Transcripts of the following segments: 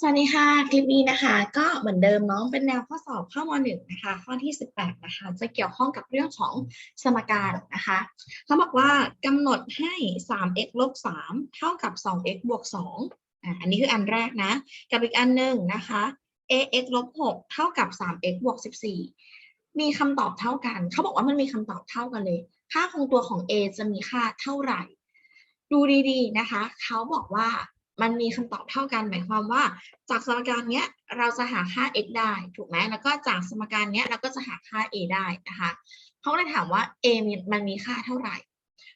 สวัสดีค่ะ คลิปนี้นะคะ ก็เหมือนเดิมเนาะเป็นแนวข้อสอบข้อม .1 นะคะ ข้อที่ 18 นะคะ จะเกี่ยวข้องกับเรื่องของสมการนะคะเขาบอกว่ากำหนดให้ 3x ลบ3เท่ากับ 2x บวก2อะอันนี้คืออันแรกนะ กับอีกอันหนึ่งนะคะ ax ลบ6เท่ากับ 3x บวก14 มีคำตอบเท่ากัน เขาบอกว่ามันมีคำตอบเท่ากันเลย ค่าคงตัวของ a จะมีค่าเท่าไหร่ ดูดีๆนะคะ เขาบอกว่า มันมีคำตอบเท่ากันหมายความว่า จากสมการเนี้ยเราจะหาค่า x ได้ถูกไหมแล้วก็จากสมการเนี้ยเราก็จะหาค่า a ได้นะคะเขาเลยถามว่า a มีมันมีค่าเท่าไหร่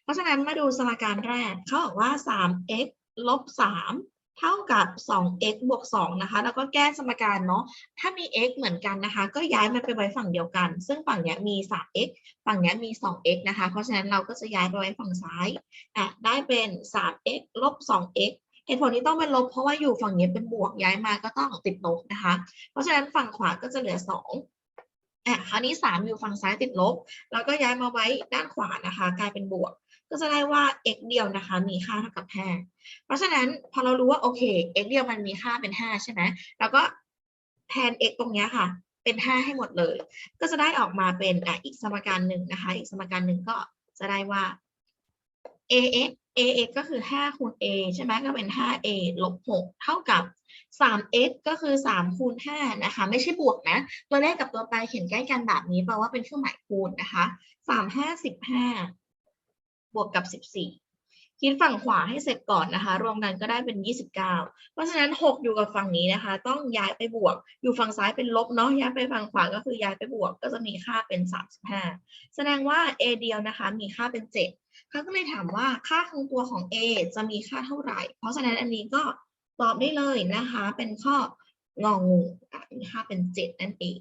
เพราะฉะนั้นมาดูสมการแรกเขาบอกว่า 3x ลบ 3 เท่ากับ 2x บวก 2 นะคะ แล้วก็แก้สมการเนาะ ถ้ามี x เหมือนกันนะคะ ก็ย้ายมันไปไว้ฝั่งเดียวกัน ซึ่งฝั่งเนี้ยมี 3x ฝั่งเนี้ยมี 2x นะคะ เพราะฉะนั้นเราก็จะย้ายไปไว้ฝั่งซ้าย อะ ได้เป็น 3x ลบ 2x เหตุผลที่ต้องเป็นลบเพราะว่าอยู่ฝั่งนี้เป็นบวกย้ายมาก็ต้องติดลบนะคะ เพราะฉะนั้นฝั่งขวาก็จะเหลือ2อะคราวนี้ 3 อยู่ฝั่งซ้ายติดลบ แล้วก็ย้ายมาไว้ด้านขวานะคะ กลายเป็นบวก ก็จะได้ว่า x เดียวนะคะ มีค่าเท่ากับ5เพราะฉะนั้นพอเรารู้ว่าโอเค x เดียวมันมีค่าเป็น 5 ใช่ไหมแล้วก็แทน x ตรงเนี้ยค่ะ เป็น 5 ให้หมดเลย ก็จะได้ออกมาเป็นอะอีกสมการหนึ่งนะคะ อีกสมการหนึ่งก็จะได้ว่า ax ax ก็คือ 5 คูณ a ใช่ไหมก็เป็น 5a ลบ 6 เท่ากับ 3x ก็คือ 3 คูณ 5 นะคะ ไม่ใช่บวกนะ ตัวเลขกับตัวแปเขียนใกล้กันแบบนี้แปลว่าเป็นเครื่องหมายคูณนะคะ 3 5 15 บวกกับ 14 คิดฝั่งขวาให้เสร็จก่อนนะคะ รวมกันก็ได้เป็น 29 เพราะฉะนั้น 6 อยู่กับฝั่งนี้นะคะ ต้องย้ายไปบวก อยู่ฝั่งซ้ายเป็นลบเนาะย้ายไปฝั่งขวาก็คือย้ายไปบวก ก็จะมีค่าเป็น 35 แสดงว่า a เดียวนะคะ มีค่าเป็น 7เขาก็เลยถามว่าค่าคงตัวของ A จะมีค่าเท่าไหร่ เพราะฉะนั้นอันนี้ก็ตอบได้เลยนะคะ เป็นข้ององูมีค่าเป็น 7 นั่นเอง